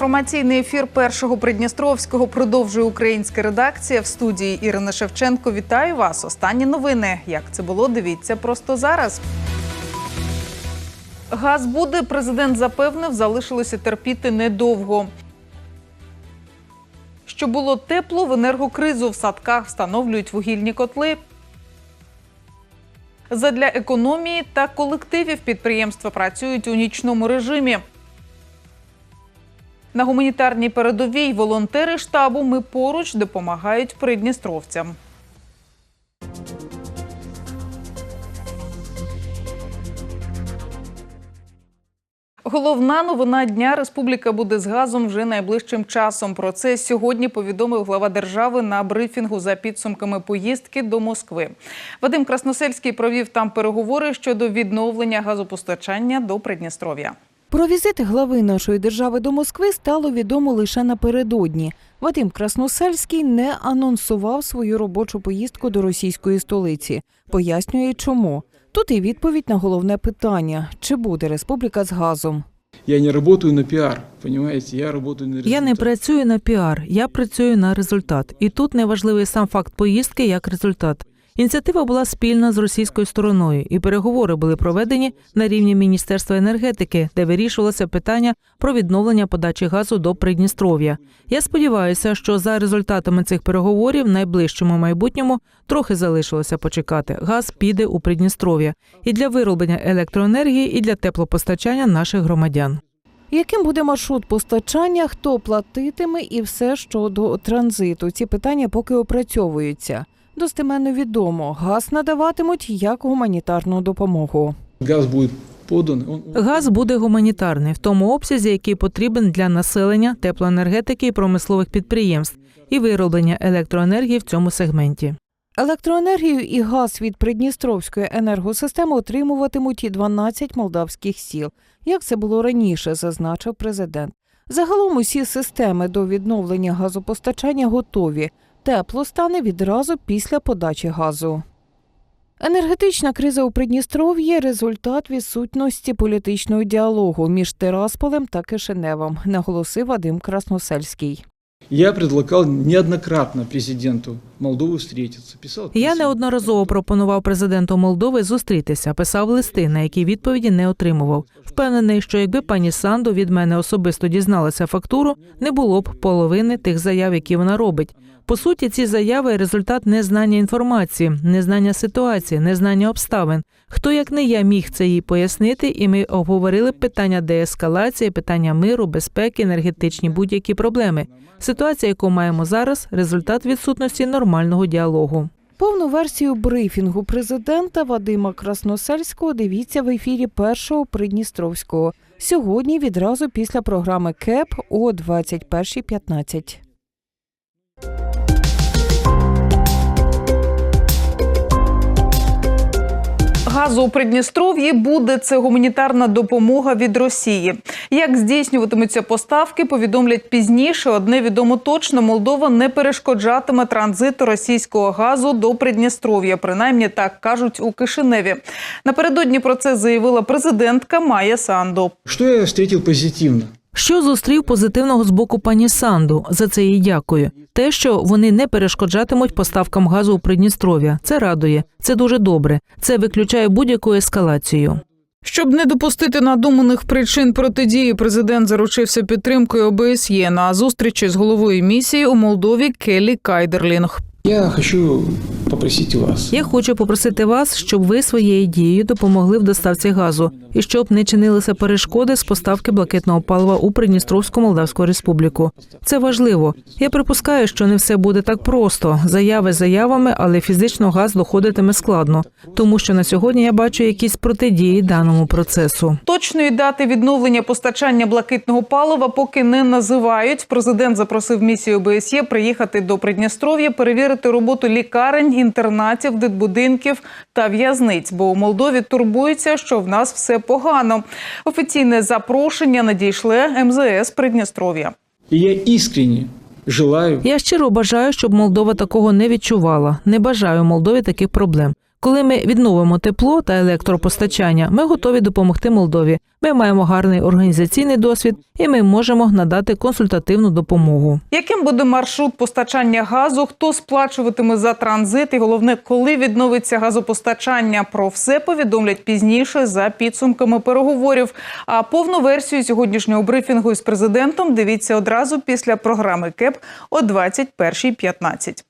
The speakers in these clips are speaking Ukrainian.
Інформаційний ефір першого Придністровського продовжує українська редакція в студії Ірина Шевченко. Вітаю вас. Останні новини. Як це було? Дивіться просто зараз. Газ буде. Президент запевнив, залишилося терпіти недовго. Щоб було тепло, в енергокризу в садках встановлюють вугільні котли. Задля економії та колективів підприємства працюють у нічному режимі. На гуманітарній передовій волонтери штабу Ми поруч допомагають придністровцям. Головна новина дня Республіка буде з газом вже найближчим часом. Про це сьогодні повідомив глава держави на брифінгу за підсумками поїздки до Москви. Вадим Красносельський провів там переговори щодо відновлення газопостачання до Придністров'я. Про візит глави нашої держави до Москви стало відомо лише напередодні. Вадим Красносельський не анонсував свою робочу поїздку до російської столиці. Пояснює, чому. Тут і відповідь на головне питання: чи буде республіка з газом. Я не работаю на пиар, понимаете? Я работаю на результат. Я не працюю на піар, я працюю на результат. І тут неважливий сам факт поїздки як результат. Ініціатива була спільна з російською стороною, і переговори були проведені на рівні Міністерства енергетики, де вирішувалося питання про відновлення подачі газу до Придністров'я. Я сподіваюся, що за результатами цих переговорів в найближчому майбутньому трохи залишилося почекати. Газ піде у Придністров'я і для вироблення електроенергії, і для теплопостачання наших громадян. Яким буде маршрут постачання, хто платитиме і все щодо транзиту? Ці питання поки опрацьовуються. Достеменно відомо, газ надаватимуть як гуманітарну допомогу. Газ он- Газ буде гуманітарний в тому обсязі, який потрібен для населення, теплоенергетики і промислових підприємств, і вироблення електроенергії в цьому сегменті. Електроенергію і газ від Придністровської енергосистеми отримуватимуть і 12 молдавських сіл, як це було раніше, зазначив президент. Загалом усі системи до відновлення газопостачання готові. Тепло стане відразу після подачі газу. Енергетична криза у Придністров'ї – результат відсутності політичного діалогу між Тирасполем та Кишиневом, наголосив Вадим Красносельський. Я предлагал неоднократно президенту Молдовы встретиться. Писал Я неодноразово пропонував президенту Молдови зустрітися, писав листи, на які відповіді не отримував. Впевнений, що якби пані Санду від мене особисто дізналася фактуру, не було б половини тих заяв, які вона робить. По суті, ці заяви результат незнання інформації, незнання ситуації, незнання обставин. Хто як не я міг це їй пояснити, і ми обговорили питання деескалації, питання миру, безпеки, енергетичні будь-які проблеми. Ситуація, яку маємо зараз, результат відсутності нормального діалогу. Повну версію брифінгу президента Вадима Красносельського дивіться в ефірі першого Придністровського сьогодні відразу після програми КЕП о 21.15. Газу у Придністров'ї буде це гуманітарна допомога від Росії. Як здійснюватимуться поставки, повідомлять пізніше. Одне відомо точно: Молдова не перешкоджатиме транзиту російського газу до Придністров'я. Принаймні так кажуть у Кишиневі. Напередодні про це заявила президентка Майя Санду. Что я встретил позитивно? Що зустрів позитивного з боку пані Санду? За це їй дякую. Те, що вони не перешкоджатимуть поставкам газу у Придністров'я, це радує. Це дуже добре. Це виключає будь-яку ескалацію. Щоб не допустити надуманих причин протидії, президент заручився підтримкою ОБСЄ на зустрічі з головою місії у Молдові Келі Кайдерлінг. Я хочу попросить вас. Я хочу попросити вас, щоб ви своєю дією допомогли в доставці газу і щоб не чинилися перешкоди з поставки блакитного палива у Придністровську Молдавську Республіку. Це важливо. Я припускаю, що не все буде так просто. Заяви заявами, але фізично газ доходитиме складно, тому що на сьогодні я бачу якісь протидії даному процесу. Точної дати відновлення постачання блакитного палива поки не називають. Президент запросив місію ОБСЄ приїхати до Придністров'я, перевірити роботу лікарень, інтернатів, дитбудинків та в'язниць. Бо у Молдові турбується, що в нас все погано. Офіційне запрошення надійшли МЗС Придністров'я. Я искренне желаю Я щиро бажаю, щоб Молдова такого не відчувала. Не бажаю Молдові таких проблем. Коли ми відновимо тепло та електропостачання, ми готові допомогти Молдові. Ми маємо гарний організаційний досвід і ми можемо надати консультативну допомогу. Яким буде маршрут постачання газу? Хто сплачуватиме за транзит? І головне, коли відновиться газопостачання? Про все повідомлять пізніше за підсумками переговорів. А повну версію сьогоднішнього брифінгу із президентом дивіться одразу після програми КЕП о 21.15.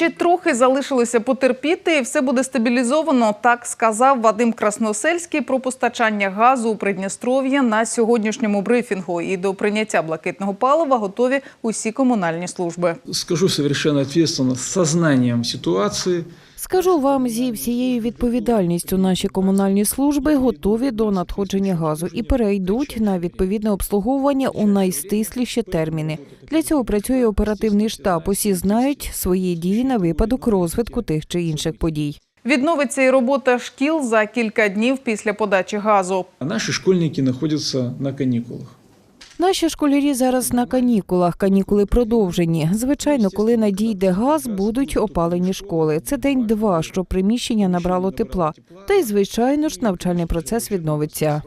Ще трохи залишилося потерпіти, і все буде стабілізовано. Так сказав Вадим Красносельський про постачання газу у Придністров'я на сьогоднішньому брифінгу. І до прийняття блакитного палива готові усі комунальні служби. Скажу совершенно ответственно, з сознанням ситуации, Скажу вам зі всією відповідальністю, наші комунальні служби готові до надходження газу і перейдуть на відповідне обслуговування у найстисліші терміни. Для цього працює оперативний штаб. Усі знають свої дії на випадок розвитку тих чи інших подій. Відновиться і робота шкіл за кілька днів після подачі газу. а наши школьники находятся на каникулах. Наші школярі зараз на канікулах. Канікули продовжені. Звичайно, коли надійде газ, будуть опалені школи. Це день-два, що приміщення набрало тепла. Та й звичайно ж навчальний процес відновиться.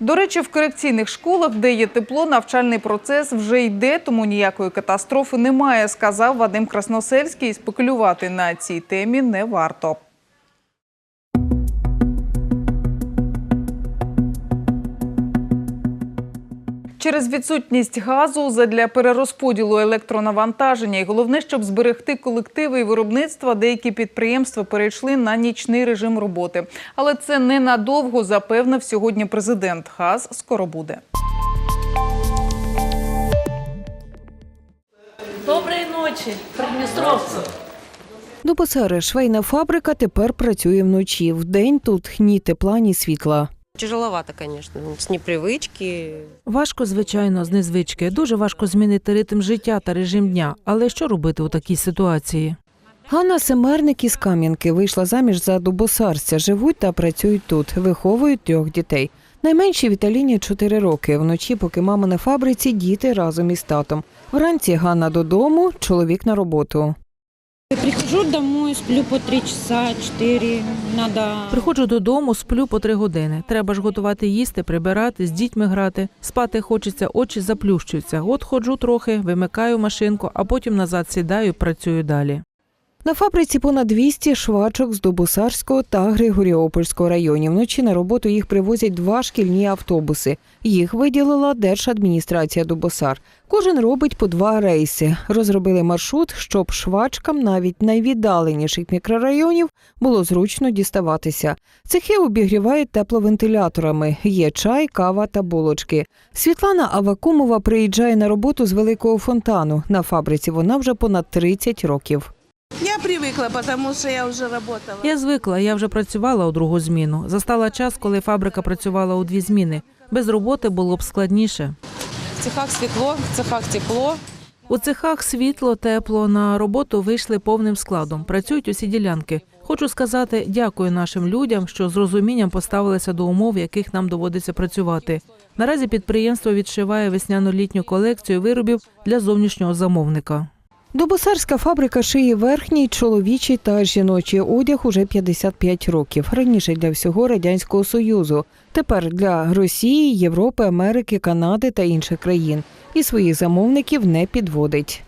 До речі, в корекційних школах, де є тепло, навчальний процес вже йде, тому ніякої катастрофи немає, сказав Вадим Красносельський. І Спекулювати на цій темі не варто. Через відсутність газу задля перерозподілу електронавантаження і головне, щоб зберегти колективи і виробництва, деякі підприємства перейшли на нічний режим роботи. Але це ненадовго, запевнив сьогодні президент. Газ скоро буде. Доброї ночі, придністровці. Дубосари швейна фабрика тепер працює вночі. Вдень тут ні тепла, ні світла. Тяжеловато, конечно, с непривычки. Важко, звичайно, з незвички. Дуже важко змінити ритм життя та режим дня. Але що робити у такій ситуації? Ганна Семерник із Кам'янки вийшла заміж за дубосарця. Живуть та працюють тут, виховують трьох дітей. Найменшій Віталіні 4 роки. Вночі, поки мама на фабриці, діти разом із татом. Вранці Ганна додому, чоловік на роботу. Прихожу домой, сплю по три часа, чотири. Надо Приходжу додому, сплю по три години. Треба ж готувати їсти, прибирати, з дітьми грати. Спати хочеться, очі заплющуються. От ходжу трохи, вимикаю машинку, а потім назад сідаю, працюю далі. На фабриці понад 200 швачок з Дубосарського та Григоріопольського районів. Вночі на роботу їх привозять два шкільні автобуси. Їх виділила Держадміністрація Дубосар. Кожен робить по два рейси. Розробили маршрут, щоб швачкам навіть найвіддаленіших мікрорайонів було зручно діставатися. Цехи обігрівають тепловентиляторами. Є чай, кава та булочки. Світлана Авакумова приїжджає на роботу з великого фонтану. На фабриці вона вже понад 30 років. Я привыкла, потому что я уже работала. Я звикла, я вже працювала у другу зміну. Застала час, коли фабрика працювала у дві зміни. Без роботи було б складніше. В цехах світло, в цехах тепло. У цехах світло, тепло. На роботу вийшли повним складом. Працюють усі ділянки. Хочу сказати дякую нашим людям, що з розумінням поставилися до умов, в яких нам доводиться працювати. Наразі підприємство відшиває весняно-літню колекцію виробів для зовнішнього замовника. Дубосарська фабрика шиє верхній, чоловічий та жіночий одяг уже 55 років. Раніше для всього радянського союзу. Тепер для Росії, Європи, Америки, Канади та інших країн. І своїх замовників не підводить.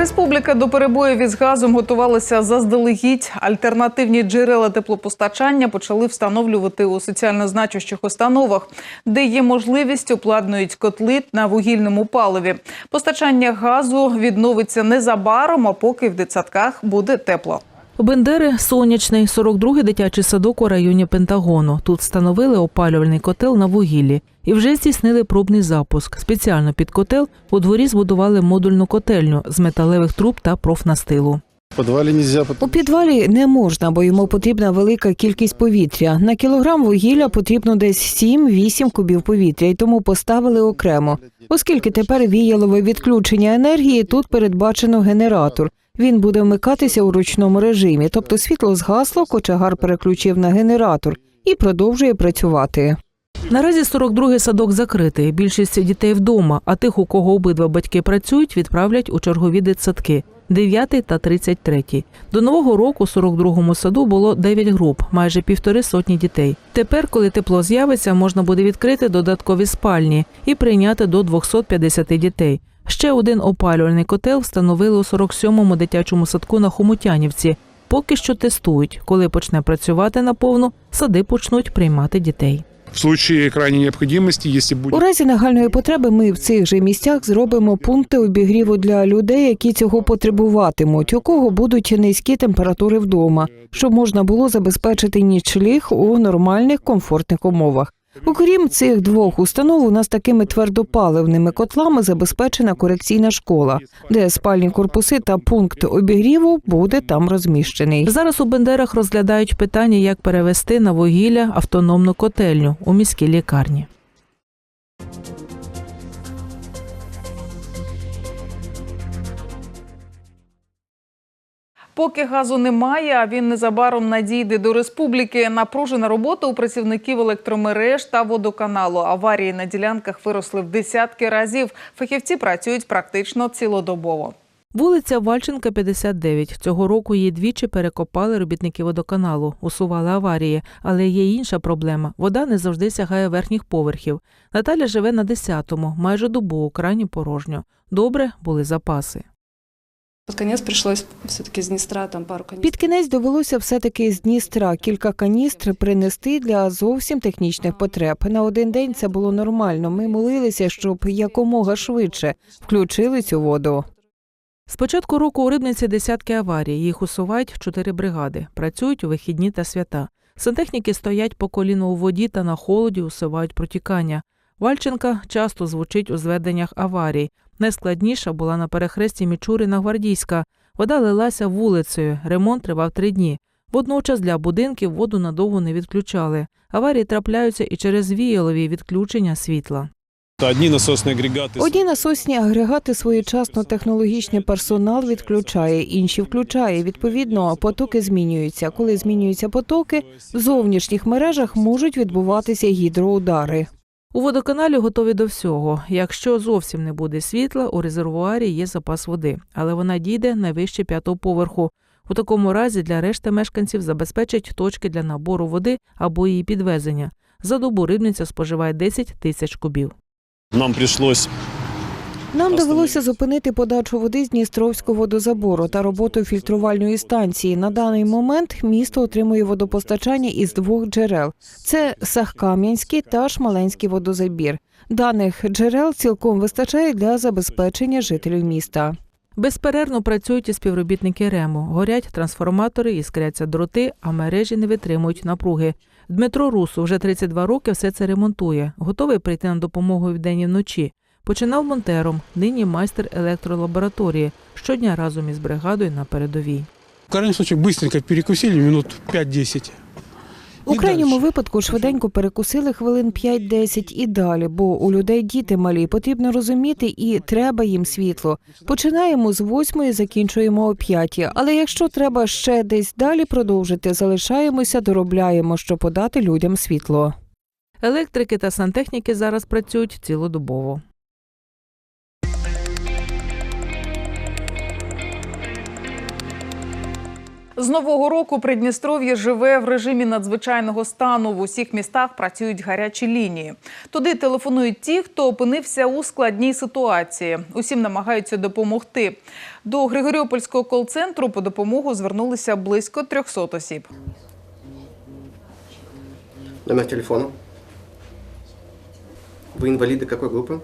Республіка до перебоїв із газом готувалася заздалегідь. Альтернативні джерела теплопостачання почали встановлювати у соціально значущих установах, де є можливість обладнують котли на вугільному паливі. Постачання газу відновиться незабаром, а поки в дитсадках буде тепло. Бендери сонячний 42-й дитячий садок у районі Пентагону. Тут встановили опалювальний котел на вугіллі і вже здійснили пробний запуск. Спеціально під котел у дворі збудували модульну котельню з металевих труб та профнастилу. У підвалі не можна, бо йому потрібна велика кількість повітря. На кілограм вугілля потрібно десь 7-8 кубів повітря, і тому поставили окремо. Оскільки тепер віялове відключення енергії, тут передбачено генератор. Він буде вмикатися у ручному режимі, тобто світло згасло, кочегар переключив на генератор і продовжує працювати. Наразі 42-й садок закритий. Більшість дітей вдома, а тих, у кого обидва батьки працюють, відправлять у чергові дитсадки. 9 та 33. До нового року у 42-му саду було 9 груп, майже півтори сотні дітей. Тепер, коли тепло з'явиться, можна буде відкрити додаткові спальні і прийняти до 250 дітей. Ще один опалювальний котел встановили у 47-му дитячому садку на Хомутянівці. Поки що тестують. Коли почне працювати наповну, сади почнуть приймати дітей. В случае крайней необходимости, если У разі нагальної потреби ми в цих же місцях зробимо пункти обігріву для людей, які цього потребуватимуть, у кого будуть низькі температури вдома, щоб можна було забезпечити нічліг у нормальних комфортних умовах. Окрім цих двох установ, у нас такими твердопаливними котлами забезпечена корекційна школа, де спальні корпуси та пункт обігріву буде там розміщений. Зараз у Бендерах розглядають питання, як перевести на вугілля автономну котельню у міській лікарні. Поки газу немає, а він незабаром надійде до республіки. Напружена робота у працівників електромереж та водоканалу. Аварії на ділянках виросли в десятки разів. Фахівці працюють практично цілодобово. Вулиця Вальченка, 59. Цього року її двічі перекопали робітники водоканалу, усували аварії. Але є інша проблема. Вода не завжди сягає верхніх поверхів. Наталя живе на 10-му, майже добу у крані порожньо. Добре були запаси. Под конец пришлось все-таки с Днестра там пару канистр. Під кінець довелося все-таки з Дністра кілька каністр принести для зовсім технічних потреб. На один день це було нормально. Ми молилися, щоб якомога швидше включили цю воду. З початку року у Рибниці десятки аварій. Їх усувають чотири бригади. Працюють у вихідні та свята. Сантехніки стоять по коліну у воді та на холоді усувають протікання. Вальченка часто звучить у зведеннях аварій. Найскладніша була на перехресті Мічурина Гвардійська. Вода лилася вулицею. Ремонт тривав три дні. Водночас для будинків воду надовго не відключали. Аварії трапляються і через віялові відключення світла. одни насосные агрегаты. Одні насосні агрегати своєчасно технологічний персонал відключає, інші включає. Відповідно, потоки змінюються. Коли змінюються потоки, в зовнішніх мережах можуть відбуватися гідроудари. У водоканалі готові до всього. Якщо зовсім не буде світла, у резервуарі є запас води, але вона дійде найвище п'ятого поверху. У такому разі для решти мешканців забезпечать точки для набору води або її підвезення. За добу рибниця споживає 10 тисяч кубів. Нам пришлось Нам довелося зупинити подачу води з Дністровського водозабору та роботу фільтрувальної станції. На даний момент місто отримує водопостачання із двох джерел: це Сахкам'янський та Шмаленський водозабір. Даних джерел цілком вистачає для забезпечення жителів міста. Безперервно працюють і співробітники РЕМу. Горять трансформатори, іскряться дроти, а мережі не витримують напруги. Дмитро Русу вже 32 роки все це ремонтує. Готовий прийти на допомогу вдень і вночі. Починав монтером, нині майстер електролабораторії. Щодня разом із бригадою на передовій. в крайнем случае быстренько перекусили минут 5-10. У крайньому випадку швиденько перекусили хвилин 5-10 і далі, бо у людей діти малі, потрібно розуміти і треба їм світло. Починаємо з восьмої, закінчуємо о п'ятій. Але якщо треба ще десь далі продовжити, залишаємося, доробляємо, щоб подати людям світло. Електрики та сантехніки зараз працюють цілодобово. З нового року Придністров'я живе в режимі надзвичайного стану. В усіх містах працюють гарячі лінії. Туди телефонують ті, хто опинився у складній ситуації. Усім намагаються допомогти. До Григоріопольського кол-центру по допомогу звернулися близько 300 осіб. Номер телефона. Вы инвалиды какой группы?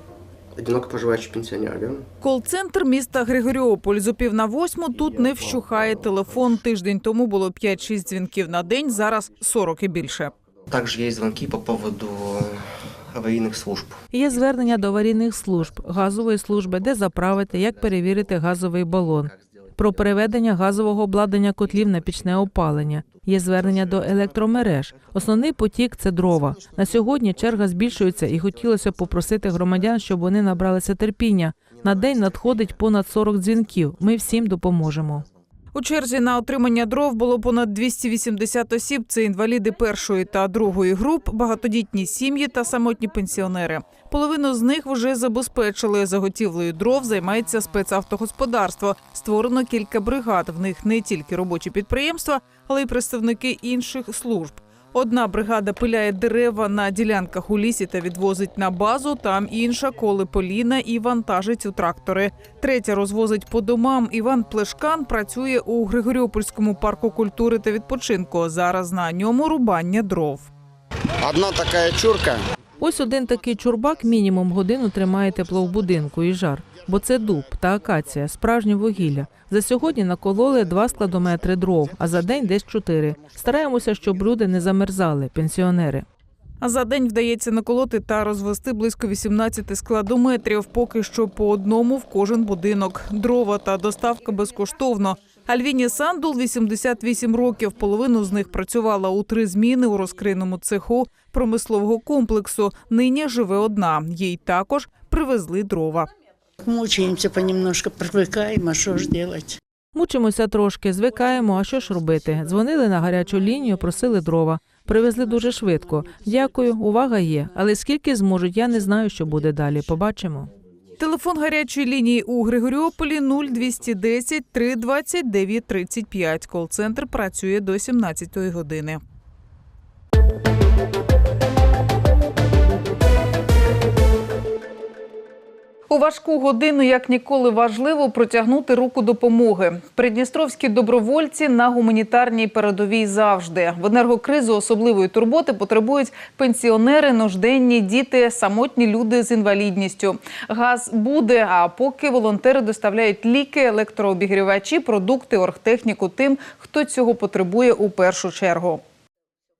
Одиноко проживающий пенсионер. Кол-центр міста Григоріополь. З опів на восьму тут не вщухає телефон. Тиждень тому було 5-6 дзвінків на день, зараз 40 і більше. Також є дзвінки по поводу аварійних служб. Є звернення до аварійних служб, газової служби, де заправити, як перевірити газовий балон. Про переведення газового обладнання котлів на пічне опалення. Є звернення до електромереж. Основний потік це дрова. На сьогодні черга збільшується і хотілося попросити громадян, щоб вони набралися терпіння. На день надходить понад 40 дзвінків. Ми всім допоможемо. У черзі на отримання дров було понад 280 осіб. Це інваліди першої та другої груп, багатодітні сім'ї та самотні пенсіонери. Половину з них вже забезпечили заготівлею дров. Займається спецавтогосподарство. Створено кілька бригад. В них не тільки робочі підприємства, але й представники інших служб. Одна бригада пиляє дерева на ділянках у лісі та відвозить на базу. Там інша коли поліна і вантажить у трактори. Третя розвозить по домам. Іван Плешкан працює у Григоріопольському парку культури та відпочинку. Зараз на ньому рубання дров. Одна така чурка. Ось один такий чурбак мінімум годину тримає тепло в будинку і жар, бо це дуб та акація, справжнє вугілля. За сьогодні накололи два складометри дров, а за день десь чотири. Стараємося, щоб люди не замерзали, пенсіонери. А за день вдається наколоти та розвести близько 18 складометрів. Поки що по одному в кожен будинок. Дрова та доставка безкоштовно. Альвіні Сандул 88 років. Половину з них працювала у три зміни у розкрийному цеху промислового комплексу. Нині живе одна. Їй також привезли дрова. Мучаемся понемножку, привыкаем, а что ж делать? Мучимося трошки, звикаємо. А що ж робити? Дзвонили на гарячу лінію, просили дрова. Привезли дуже швидко. Дякую, увага є. Але скільки зможуть, я не знаю, що буде далі. Побачимо. Телефон гарячої лінії у Григоріополі 0210 320 935. Кол-центр працює до 17 години. У важку годину як ніколи важливо протягнути руку допомоги. Придністровські добровольці на гуманітарній передовій завжди. В енергокризу особливої турботи потребують пенсіонери, нужденні, діти, самотні люди з інвалідністю. Газ буде. А поки волонтери доставляють ліки, електрообігрівачі, продукти, оргтехніку тим, хто цього потребує у першу чергу.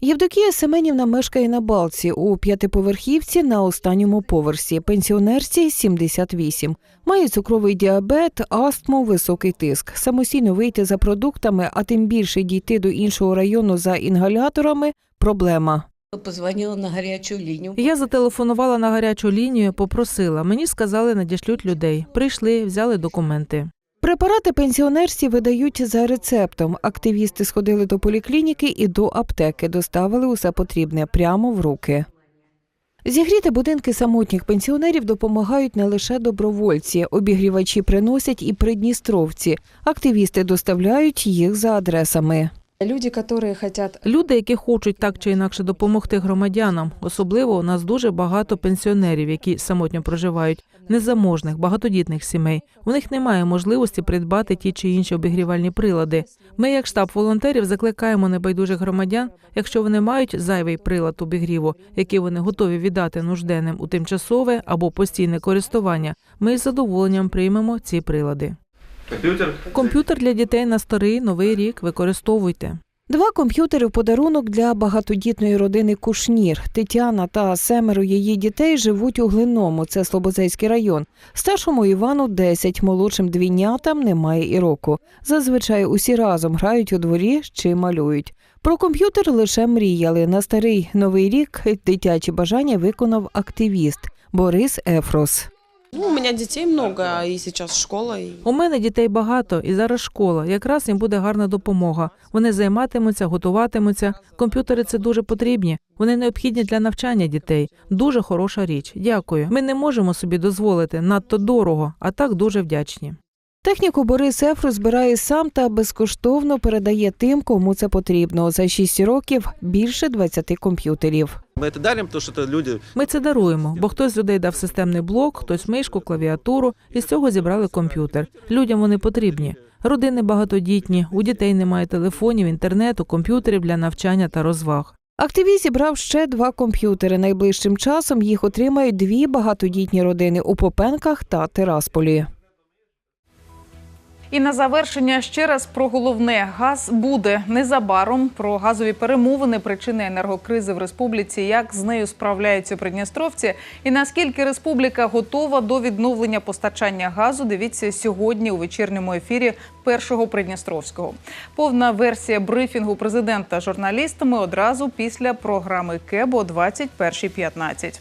Євдокія Семенівна мешкає на балці у п'ятиповерхівці на останньому поверсі. Пенсіонерці 78. Має цукровий діабет, астму, високий тиск. Самостійно вийти за продуктами, а тим більше дійти до іншого району за інгаляторами проблема. Позвонила на гарячу лінію. Я зателефонувала на гарячу лінію, попросила. Мені сказали, надішлють людей. Прийшли, взяли документи. Препарати пенсіонерці видають за рецептом. Активісти сходили до поліклініки і до аптеки, доставили усе потрібне прямо в руки. Зігріти будинки самотніх пенсіонерів допомагають не лише добровольці. Обігрівачі приносять і придністровці. Активісти доставляють їх за адресами. Люди, которые хотят Люди, які хочуть так чи інакше допомогти громадянам, особливо у нас дуже багато пенсіонерів, які самотньо проживають, незаможних, багатодітних сімей. У них немає можливості придбати ті чи інші обігрівальні прилади. Ми, як штаб волонтерів, закликаємо небайдужих громадян, якщо вони мають зайвий прилад обігріву, який вони готові віддати нужденним у тимчасове або постійне користування. Ми з задоволенням приймемо ці прилади. Компьютер? Комп'ютер для дітей на старий новий рік використовуйте. Два комп'ютери в подарунок для багатодітної родини Кушнір. Тетяна та семеро її дітей живуть у Глиному, це Слободзейський район. Старшому Івану 10, молодшим двійнятам немає і року. Зазвичай усі разом грають у дворі чи малюють. Про комп'ютер лише мріяли. На старий новий рік дитячі бажання виконав активіст Борис Ефрос. Ну, у мене дітей много, і зараз школа. І... У мене дітей багато, і зараз школа. Якраз їм буде гарна допомога. Вони займатимуться, готуватимуться. Комп'ютери це дуже потрібні. Вони необхідні для навчання дітей. Дуже хороша річ. Дякую. Ми не можемо собі дозволити надто дорого, а так дуже вдячні. Техніку Борис Ефрос збирає сам та безкоштовно передає тим, кому це потрібно. За 6 років більше 20 комп'ютерів. Мы это дарим, потому что это люди Ми це даруємо, бо хтось з людей дав системний блок, хтось мишку, клавіатуру, і з цього зібрали комп'ютер. Людям вони потрібні. Родини багатодітні, у дітей немає телефонів, інтернету, комп'ютерів для навчання та розваг. Активіст зібрав ще два комп'ютери. Найближчим часом їх отримають дві багатодітні родини у Попенках та Тирасполі. І на завершення ще раз про головне: газ буде незабаром. Про газові перемовини, причини енергокризи в республіці, як з нею справляються придністровці, і наскільки республіка готова до відновлення постачання газу. Дивіться сьогодні у вечірньому ефірі першого придністровського. Повна версія брифінгу президента журналістами одразу після програми КЕБО 21.15.